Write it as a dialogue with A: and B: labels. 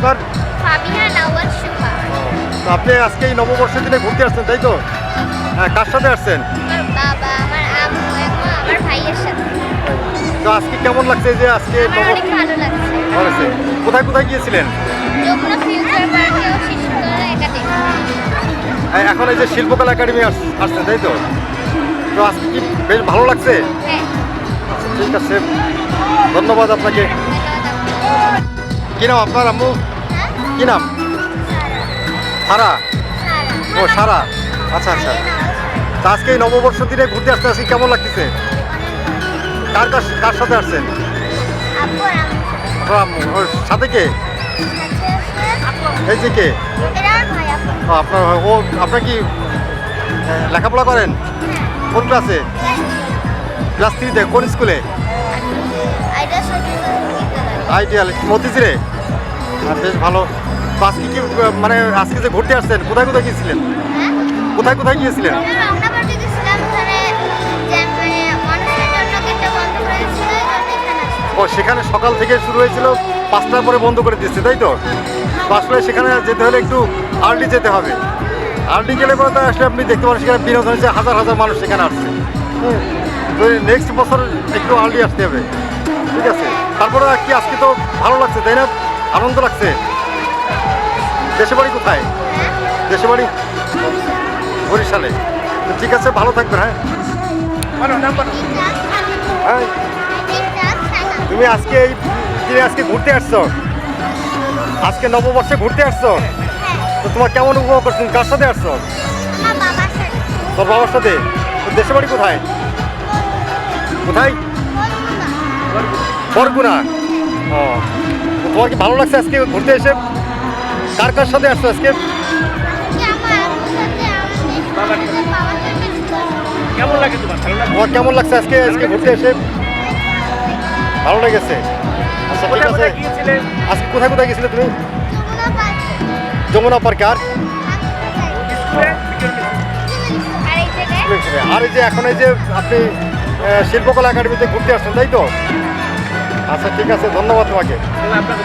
A: আপনার তো আপনি আজকে এই নববর্ষের দিনে ঘুরতে আসছেন তাই তো? হ্যাঁ কার সাথে আসছেন? তো আজকে কেমন লাগছে যে আজকে কোথায় কোথায় গিয়েছিলেন? এই এখন এই যে শিল্পকলা একাডেমি আস- আসছেন তাই তো? তো আজকে কি বেশ ভালো লাগছে?
B: হ্যাঁ।
A: ঠিক আছে। ধন্যবাদ আপনাকে। কি নাম আপনার আম্মু? কি নাম? সারা। ও, সারা। আচ্ছা আচ্ছা। আজকে নববর্ষ দিনে ঘুরতে আসতে আসি কেমন লাগতেছে? কার কার কার সাথে আসছেন? সাথে কে? এই যে কে? আপনার ও, আপনার কি লেখাপড়া করেন? কোন ক্লাসে? ক্লাস থ্রিতে, কোন স্কুলে? আইডিয়াল। মতিঝিরে আর বেশ ভালো। আজকে কি মানে আজকে যে ঘুরতে আসছেন কোথায় কোথায় গিয়েছিলেন?
B: হ্যাঁ
A: কোথায় কোথায় গিয়েছিলেন?
B: মানে
A: ও সেখানে সকাল থেকে শুরু হয়েছিল পাঁচটার পরে বন্ধ করে দিচ্ছে তাই তো? আসলে সেখানে যেতে হলে একটু আর্লি যেতে হবে। আর্লি গেলে পরে তো আসলে আপনি দেখতে পারেন সেখানে বিনোদন হচ্ছে হাজার হাজার মানুষ সেখানে আসছে। তো নেক্সট বছর একটু আর্লি আসতে হবে। ঠিক আছে? তারপরে কি, আজকে তো ভালো লাগছে, তাই না? আনন্দ লাগছে। দেশে বাড়ি কোথায়? দেশে বাড়ি বরিশালে। তো ঠিক আছে, ভালো থাকবেন হ্যাঁ? হ্যাঁ? তুমি আজকে এই দিনে আজকে ঘুরতে আসছো? আজকে নববর্ষে ঘুরতে আসছো? তো তোমার কেমন উপভোগ করছ? তুমি কার সাথে আসছো? তোর বাবার সাথে? তোর দেশে বাড়ি কোথায়? কোথায়? বরগুনা। ও তোমার কি ভালো লাগছে আজকে ঘুরতে এসে? কার কার সাথে আসছো আজকে?
C: কেমন লাগে তোমার?
A: তোমার কেমন লাগছে আজকে? আজকে ঘুরতে এসে? ভালো লেগেছে। আচ্ছা ঠিক আছে। আজকে কোথায় কোথায় গেছিলে তুমি? যমুনা পার্কে। আর? আর এই যে এখন এই যে আপনি শিল্পকলা একাডেমিতে ঘুরতে আসছেন তাই তো? আচ্ছা ঠিক আছে ধন্যবাদ তোমাকে।
C: আপনাকে